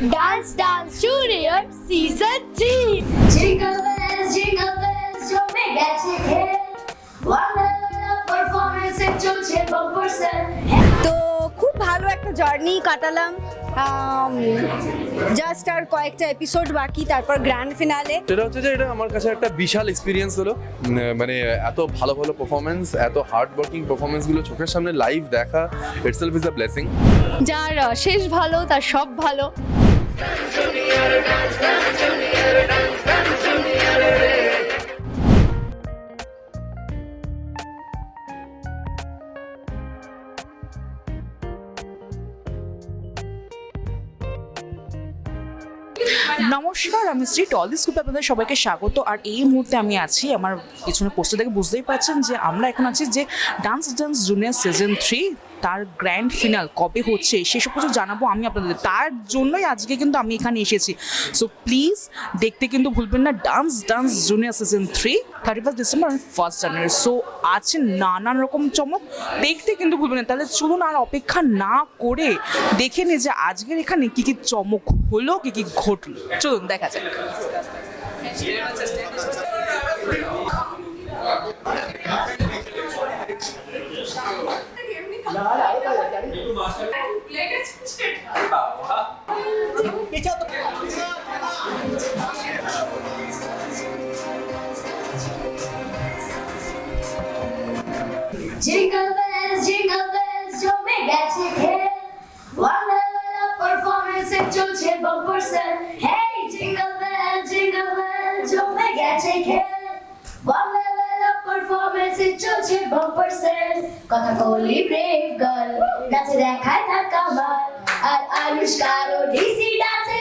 Dance Dance Junior Season 3 Jingle bells, jingle bells, জমে গেছে খেল ওয়ান্ডারলা পারফরম্যান্সে চলছে বাম্পার সেল তো খুব ভালো একটা জার্নি কাটালাম। জাস্ট আর কয়েকটা এপিসোড বাকি তারপর গ্র্যান্ড ফিনালে সেটা হচ্ছে যে এটা আমার কাছে একটা বিশাল এক্সপিরিয়েন্স হলো। মানে এত ভালো ভালো পারফরমেন্স এত হার্ড ওয়ার্কিং পারফরমেন্সগুলো চোখের সামনে লাইভ দেখা ইটসেলফ ইজ আ ব্লেসিং যার শেষ ভালো তার সব ভালো। নমস্কার, আমি শ্রী টলি স্কুপে আপনাদের সবাইকে স্বাগত। আর এই মুহূর্তে আমি আছি আমার পিছনে পোস্টার থেকে বুঝতেই পারছেন যে আমরা এখন আছি যে dance dance junior season three তার গ্র্যান্ড ফিনাল কবে হচ্ছে সেসব কিছু জানাব আমি আপনাদের। তার জন্যই আজকে কিন্তু আমি এখানে এসেছি। সো প্লিজ দেখতে কিন্তু ভুলবেন না। Dance dance junior season three thirty first December first January show আছে নানান রকম চমক। দেখতে কিন্তু ভুলবেন না। তাহলে চলুন আর অপেক্ষা না করে দেখে নে যে আজকের এখানে কি কি চমক হলো, কি কি ঘটলো। চলুন, দেখা যাক। জিঙ্গল কথা বলি ব্রেভ গার্ল নাচে দেখায় তার কামাল আর আনুষ্কার ও ডিসি ডান্সে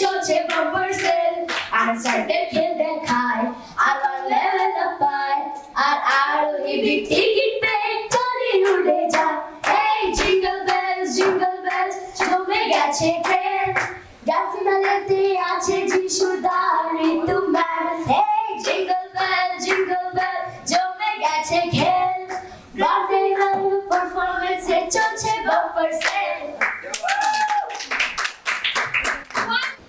চলছে বাম্পার সেল। আর খেল দেখায় আর লেভেল অফ পায় আর আরও হেভি টিকিট পেয়ে চলি যায়। এই জিঙ্গল বেলস জিঙ্গল বেলস জমে গেছে খেল গ্র্যান্ড আছে যিশু ঋতু ম্যান এই জিঙ্গল বেল জিঙ্গল বেল জমে গেছে খেল। গ্র্যান্ড ফিনাল পারফরম্যান্সে চলছে বাম্পার সেল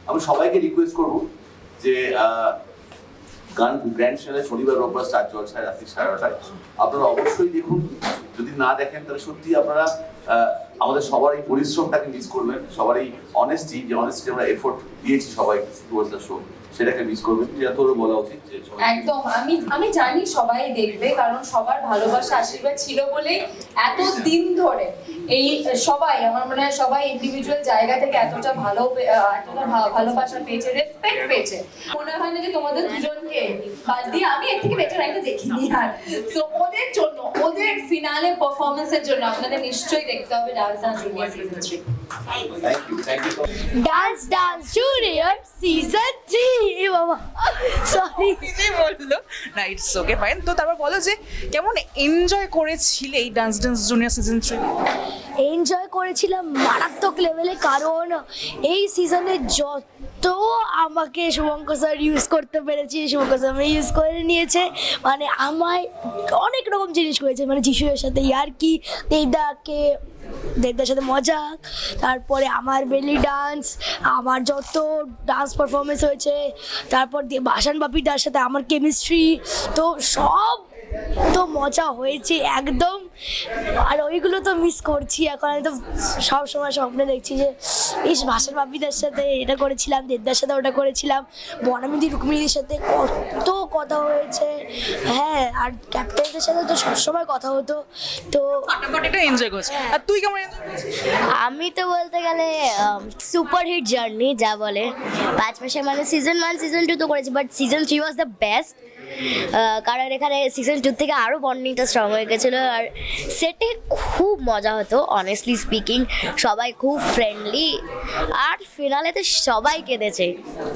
আমি সবাইকে রিকোয়েস্ট করব যে গান গ্র্যান্ড চ্যানেলে শনিবার, রোববার স্টার জলসায় রাত্রি সাড়ে নটায়। আপনারা অবশ্যই দেখুন, যদি না দেখেন, তাহলে সত্যি আপনারা আমাদের সবার এই পরিশ্রমটাকে মিস করবেন সবার এই অনেস্টি যে অনেস্টি আমরা এফোর্ট দিয়েছি সবাই টুয়ার্ডস দ্য শো সেটাকে মিস করবেন। যেটা তোরও বলা উচিত যে একদম। আমি আমি জানি সবাই দেখবে, কারণ সবার ভালোবাসা আশীর্বাদ ছিল বলেই এত দিন ধরে। এই সবাই, আমার মনে হয় সবাই ইন্ডিভিজুয়াল জায়গা থেকে এতটা ভালো এতটা ভালোবাসা পেয়েছে রেসপেক্ট পেয়েছে। মনে হয় না যে তোমাদের দুজনকে বাদ দিয়ে আমি এর থেকে বেটার একটা দেখিনি আর। তো ওদের জন্য, ওদের ফিনালে পারফরমেন্সের জন্য আপনাদের নিশ্চয়ই দেখতে হবে dance dance season three thank you thank you Dance Dance Junior Season 3 এ বাবা সরি কি বলল না ইটস ওকে ফাইন তো তারপর বলো যে কেমন এনজয় করেছিলে এই dance dance junior season three enjoy করেছিলাম মারাত্মক লেভেলে কারণ এই সিজনে যত আমাকে শুভঙ্কর স্যার ইউজ করতে পেরেছি, শুভঙ্কর স্যার ইউজ করে নিয়েছে। মানে আমায় অনেক রকম জিনিস করেছে মানে যিশুয়ের সাথে ইয়ার্কি দেবদাকে দেবদার সাথে মজা, তারপরে আমার বেলি ডান্স আমার যত ডান্স পারফরমেন্স হয়েছে, তারপর বাসান বাপিদার সাথে আমার কেমিস্ট্রি তো সব তো মজা হয়েছে একদম। আর ওইগুলো তো মিস করছি এখন। আমি তো সব সময় স্বপ্নে দেখছি যে ইস ভাষার বাপিদের সাথে এটা করেছিলাম দেবদার সাথে ওটা করেছিলাম বনামিদি রুক্মিণীদের সাথে কত কথা হয়েছে। হ্যাঁ আর ক্যাপ্টেনদের সাথে তো সবসময় কথা হতো। তো এনজয় করছে। আর তুই কেমন আমি তো বলতে গেলে সুপার হিট জার্নি যা বলে। পাঁচ মাসে মানে সিজন ওয়ান সিজন টু তো করেছি but season three was the best কারণ এখানে সিজন টু থেকে আরও বন্ডিংটা স্ট্রং হয়ে গেছিল। আর সেটে খুব মজা হতো অনেস্টলি স্পিকিং সবাই খুব ফ্রেন্ডলি আর ফিনালেতে সবাই কেঁদেছে।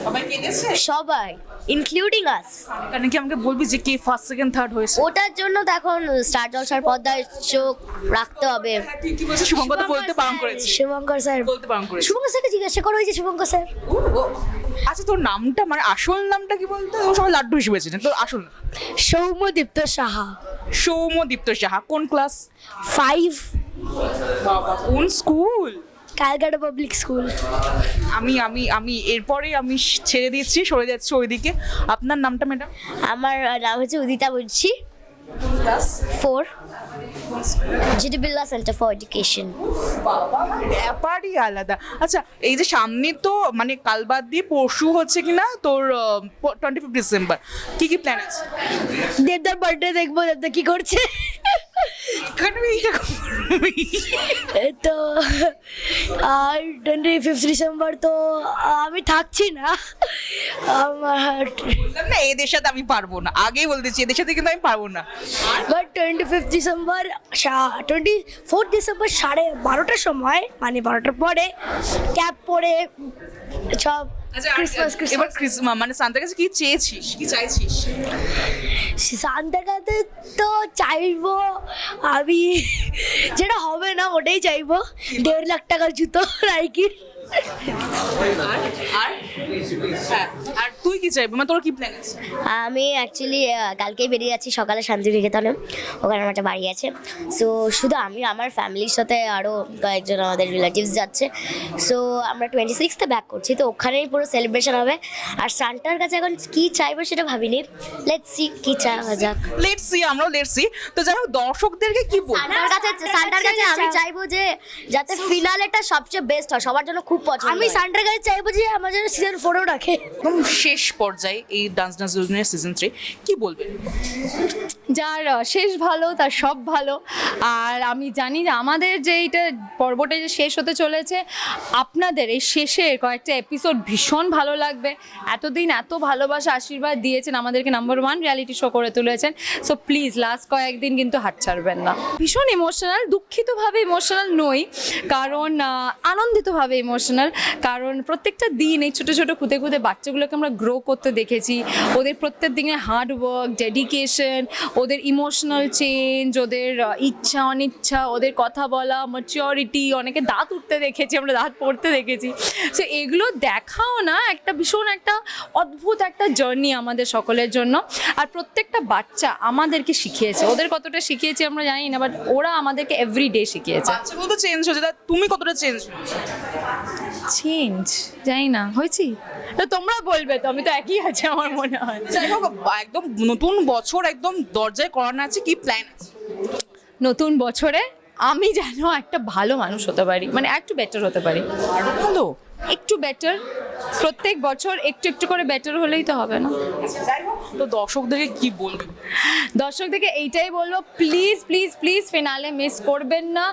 সবাই কেঁদেছে? সবাই। ইনক্লুডিং আস কারণ কি আমাকে বলবি যে কে ফার্স্ট সেকেন্ড থার্ড হয়েছে? ওটার জন্য তো এখন স্টার জলসার পর্দায় চোখ রাখতে হবে। শুভঙ্কর তো বলতে বারণ করেছি। শুভঙ্কর স্যার। বলতে বারণ করেছি। শুভঙ্কর স্যারকে জিজ্ঞাসা করো ওই যে শুভঙ্কর স্যার। আচ্ছা তোর নামটা মানে আসল নামটা কি বলতো? ও সবাই লাড্ডু হিসেবে চেনে তোর আসল সৌম্যদীপ্ত সাহা। সৌম্যদীপ্ত সাহা কোন ক্লাস ফাইভ বাবা কোন স্কুল ক্যালকাটা পাবলিক স্কুল। আমি আমি আমি এরপরে আমি ছেড়ে দিচ্ছি সরে যাচ্ছি ওইদিকে। আপনার নামটা ম্যাডাম? আমার নাম হচ্ছে উদিতা বলছি। For GD Birla centre for education. ব্যাপারই আলাদা। আচ্ছা এই যে সামনে তো মানে কাল বাদ দিয়ে পরশু হচ্ছে কিনা তোর টোয়েন্টি ফিফ ডিসেম্বর কি কি প্ল্যান আছে? দেবদার বার্থডে দেখব দেবদা কি করছে এখানে এইটা করবি? এই তো আর টোয়েন্টি ফিফথ ডিসেম্বর তো আমি থাকছি না। আমার না এদের সাথে আমি পারব না। আগেই বলতেছি এদের সাথে কিন্তু আমি পারব না। But twenty fifth December twenty fourth December সাড়ে বারোটার সময় মানে বারোটার পরে ক্যাব পরে সব আচ্ছা আর ক্রিসমাস এবার ক্রিসমাস মানে সান্তার কাছে কি চেয়েছিস? কি চাইছিস? শান্তার কাছে তো চাইব আমি যেটা হবে না ওটাই চাইব। দেড় লাখ টাকার জুতো নাইকির আর আর? হ্যাঁ, আর কি চাইবি? মানে তোর কি প্ল্যান আছে? আমি অ্যাকচুয়ালি কালকেই বেরিয়ে যাচ্ছি সকালে শান্তিনিকেতনে। ওখানে আমার একটা বাড়ি আছে। সো শুধু আমি আমার ফ্যামিলির সাথে আরও কয়েকজন আমাদের রিলেটিভস যাচ্ছে। সো আমরা টোয়েন্টি সিক্সতে ব্যাক করছি। তো ওখানেই পুরো সেলিব্রেশন হবে। আর সান্টার কাছে এখন কি চাইব সেটা ভাবিনি। লেটস সি কি চাওয়া যাক। লেটস সি আমরাও লেটস সি তো যাই হোক দর্শকদেরকে কি বলব? সান্টার কাছে সান্টার কাছে আমি চাইব যে যাতে ফিনালেটা সবচেয়ে বেস্ট হয় সবার জন্য খুব পছন্দ আমি সান্টার কাছে চাইব যে আমার জন্য সিজন ফোরও রাখে। একদম শেষ পর্যায়ে এই ডান্স ডান্স সিজন থ্রি কি বলবেন? যার শেষ ভালো, তার সব ভালো। আর আমি জানি যে আমাদের যে এইটা পর্বটা যে শেষ হতে চলেছে, আপনাদের এই শেষের কয়েকটা এপিসোড ভীষণ ভালো লাগবে। এতদিন এত ভালোবাসা, আশীর্বাদ দিয়েছেন, আমাদেরকে নাম্বার ওয়ান রিয়ালিটি শো করে তুলেছেন। সো প্লিজ লাস্ট কয়েকদিন কিন্তু হাত ছাড়বেন না। ভীষণ ইমোশনাল দুঃখিতভাবে ইমোশনাল নই, কারণ আনন্দিতভাবে ইমোশনাল কারণ প্রত্যেকটা দিন এই ছোটো ছোটো খুঁতে খুঁতে বাচ্চাগুলোকে আমরা গ্রো করতে দেখেছি। ওদের প্রত্যেক দিনের হার্ড ওয়ার্ক ডেডিকেশন ওদের ইমোশনাল চেঞ্জ ওদের ইচ্ছা, অনিচ্ছা, ওদের কথা বলা ম্যাচিওরিটি অনেকে দাঁত উঠতে দেখেছি, আমরা দাঁত পড়তে দেখেছি। সো এগুলো দেখাও না, একটা ভীষণ একটা অদ্ভুত একটা জার্নি আমাদের সকলের জন্য। আর প্রত্যেকটা বাচ্চা আমাদেরকে শিখিয়েছে। ওদের কতটা শিখিয়েছে আমরা জানি না বাট ওরা আমাদেরকে এভরি ডে শিখিয়েছে। বাচ্চাগুলো তো চেঞ্জ হয়েছে। তুমি কতটা চেঞ্জ চেঞ্জ জানি না। হয়েছি? তোমরা বলবে তো আমি তো একই আছে আমার মনে হয়। যাই হোক একদম নতুন বছর একদম দরজায় করানো আছে কি প্ল্যান নতুন বছরে আমি যেন একটা ভালো মানুষ হতে পারি মানে একটু বেটার হতে পারি। ভালো? একটু বেটার প্রত্যেক বছর একটু একটু করে বেটার হলেই তো হবে না। যাই হোক। তো দর্শকদেরকে কি বলবে দর্শকদেরকে এইটাই বলব please please please finale miss করবেন না।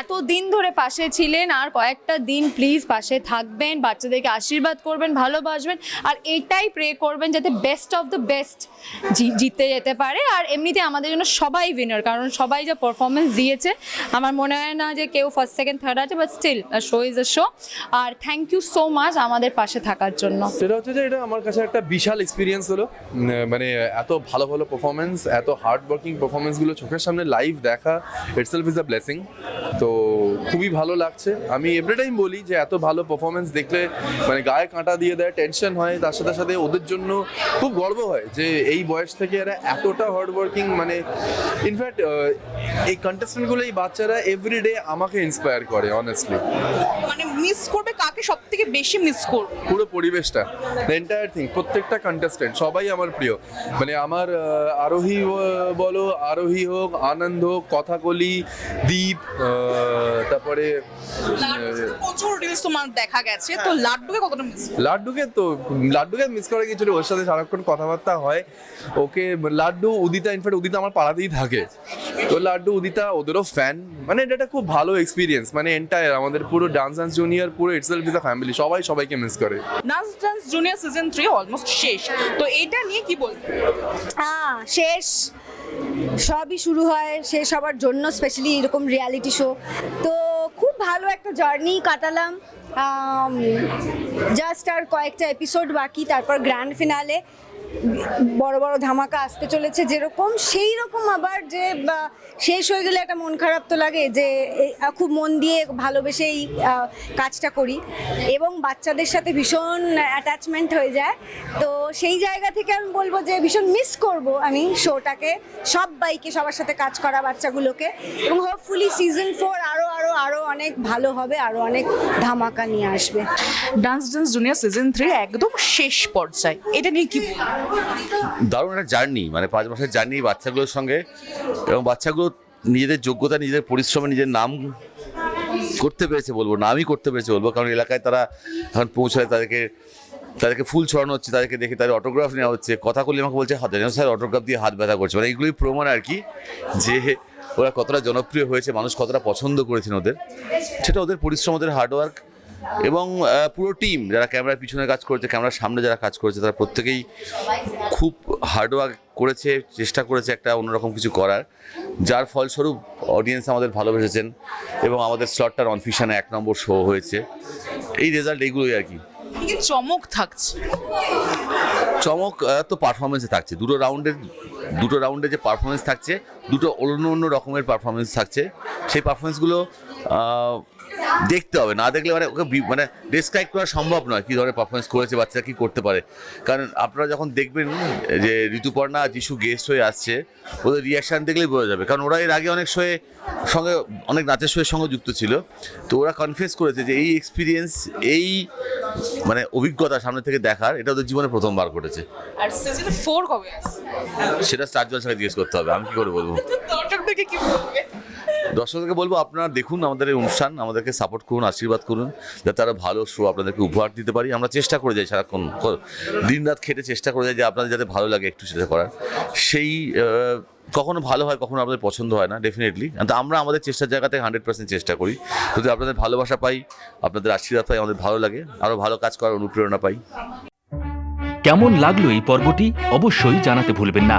এত দিন ধরে পাশে ছিলেন আর কয়েকটা দিন প্লিজ পাশে থাকবেন বাচ্চাদেরকে আশীর্বাদ করবেন ভালোবাসবেন আর এটাই প্রে করবেন যাতে বেস্ট অফ দ্য বেস্ট জিততে যেতে পারে। আর এমনিতে আমাদের জন্য সবাই উইনার কারণ সবাই যা পারফরমেন্স দিয়েছে আমার মনে হয় না যে কেউ ফার্স্ট সেকেন্ড থার্ড আছে but still show is a show R thank you so much আমাদের পাশে থাকার জন্য। সেটা হচ্ছে যে এটা আমার কাছে একটা বিশাল এক্সপিরিয়েন্স হলো। মানে এত ভালো ভালো পারফরমেন্স এত হার্ড ওয়ার্কিং পারফরমেন্সগুলো চোখের সামনে লাইভ দেখা ইটসেলফ ইজ আ ব্লেসিং তো খুবই ভালো লাগছে। আমি এভরি টাইম বলি যে এত ভালো পারফরমেন্স দেখলে মানে গায়ে কাঁটা দিয়ে দেয় টেনশন হয় তার সাথে সাথে ওদের জন্য খুব গর্ব হয় যে এই বয়স থেকে এরা এতটা হার্ড ওয়ার্কিং মানে ইনফ্যাক্ট এই কন্টেস্টেন্টগুলো এই বাচ্চারা এভরিডে আমাকে ইন্সপায়ার করে অনেস্টলি মানে মিস করবে কাকে সব থেকে বেশি মিস করবে? পুরো পরিবেশটা দ্য এন্টায়ার থিং প্রত্যেকটা কন্টেস্টেন্ট সবাই আমার প্রিয়। মানে আমার আরোহী বলো আরোহী হোক আনন্দ হোক কথাকলি দীপ তারপরে প্রচুর রিলস তোমার দেখা গেছে তো লাড্ডুকে কতটা মিস লাড্ডুকে তো লাড্ডুকে মিস করা কিছু ওর সাথে সারাক্ষণ কথাবার্তা হয়। ওকে লাড্ডু উদিতা ইনফ্যাক্ট উদিতা আমার পাড়াতেই থাকে। তো লাড্ডু উদিতা ওদেরও ফ্যান মানে এটা একটা খুব ভালো এক্সপিরিয়েন্স মানে এন্টায়ার আমাদের পুরো ডান্স ডান্স জুনিয়র পুরো ইটসেলফ ইজ আ ফ্যামিলি সবাই সবাইকে মিস করে। Dance dance junior season three almost শেষ। তো এইটা নিয়ে কি বলবে? হ্যাঁ শেষ। সবই শুরু হয় সে সবার জন্য স্পেশালি এরকম রিয়ালিটি শো তো খুব ভালো একটা জার্নি কাটালাম। জাস্ট আর কয়েকটা এপিসোড বাকি, তারপর গ্র্যান্ড ফিনালে বড় বড় ধামাকা আসতে চলেছে যেরকম সেই রকম আবার যে শেষ হয়ে গেলে একটা মন খারাপ তো লাগে যে খুব মন দিয়ে ভালোবেসেই আহ, কাজটা করি। এবং বাচ্চাদের সাথে ভীষণ অ্যাটাচমেন্ট হয়ে যায়। তো সেই জায়গা থেকে আমি বলব যে ভীষণ মিস করব আমি শোটাকে সবাইকে সবার সাথে কাজ করা বাচ্চাগুলোকে। এবং হোপফুলি সিজন ফোর আরও আরও আরও অনেক ভালো হবে আরও অনেক ধামাকা নিয়ে আসবে। Dance dance junior season three একদম শেষ পর্যায়ে। এটা নিয়ে কি দারুণ একটা জার্নি মানে পাঁচ মাসের জার্নি বাচ্চাগুলোর সঙ্গে এবং বাচ্চাগুলো নিজেদের যোগ্যতা, নিজেদের পরিশ্রমে, নিজের নাম করতে পেরেছে বলব, নামই করতে পেরেছে বলব, কারণ এলাকায় তারা এখন পৌঁছায় তাদেরকে তাদেরকে ফুল ছড়ানো হচ্ছে, তাদেরকে দেখে তাদের অটোগ্রাফ নেওয়া হচ্ছে, কথা বললে আমাকে বলছে হাত স্যার অটোগ্রাফ দিয়ে হাত ব্যথা করছে। মানে এগুলোই প্রমাণ আর কি, যে ওরা কতটা জনপ্রিয় হয়েছে, মানুষ কতটা পছন্দ করেছেন ওদের। সেটা ওদের পরিশ্রম, ওদের হার্ডওয়ার্ক এবং পুরো টিম যারা ক্যামেরার পিছনে কাজ করেছে ক্যামেরার সামনে যারা কাজ করেছে তারা প্রত্যেকেই খুব হার্ডওয়ার্ক করেছে চেষ্টা করেছে একটা অন্যরকম কিছু করার। যার ফলস্বরূপ অডিয়েন্স আমাদের ভালোবেসেছেন এবং আমাদের স্লটটার অনফিশনে এক নম্বর শো হয়েছে। এই রেজাল্ট এইগুলোই আর কি। চমক থাকছে। চমক তো পারফরমেন্সে থাকছে। দুটো রাউন্ডের দুটো রাউন্ডে যে পারফরমেন্স থাকছে দুটো অন্য অন্য রকমের পারফরমেন্স থাকছে। সেই পারফরমেন্সগুলো দেখতে হবে না দেখলে মানে ওকে মানে ডিসক্রাইব করা সম্ভব নয় কী ধরনের পারফরমেন্স করেছে বাচ্চারা কী করতে পারে। কারণ আপনারা যখন দেখবেন যে ঋতুপর্ণা যিশু গেস্ট হয়ে আসছে ওদের রিয়াকশান দেখলেই বোঝা যাবে। কারণ ওরা এর আগে অনেক শোয়ে সঙ্গে অনেক নাচের শোয়ের সঙ্গে যুক্ত ছিল। তো ওরা কনফিউজ করেছে যে এই এক্সপিরিয়েন্স এই মানে অভিজ্ঞতা সামনে থেকে দেখার এটা ওদের জীবনে প্রথমবার ঘটেছে। আর সিজন ফোর কবে সেটা স্টার জলসাকে জিজ্ঞেস করতে হবে আমি কি করে বলব? দর্শকদেরকে কি বলবে? দর্শকদেরকে বলব, আপনারা দেখুন আমাদের এই অনুষ্ঠান, আমাদেরকে সাপোর্ট করুন, আশীর্বাদ করুন, যাতে আরও ভালো শো আপনাদেরকে উপহার দিতে পারি। আমরা চেষ্টা করে যাই সারাক্ষণ দিন রাত খেটে চেষ্টা করে যাই যে আপনাদের যাতে ভালো লাগে একটু সেটা করার। সেই কখনো ভালো হয়, কখনো আপনাদের পছন্দ হয় না ডেফিনেটলি তো আমরা আমাদের চেষ্টার জায়গাতে হান্ড্রেড পার্সেন্ট চেষ্টা করি। যদি আপনাদের ভালোবাসা পাই, আপনাদের আশীর্বাদ পাই, আমাদের ভালো লাগে আরও ভালো কাজ করার অনুপ্রেরণা পাই। কেমন লাগল এই পর্বটি? অবশ্যই জানাতে ভুলবেন না।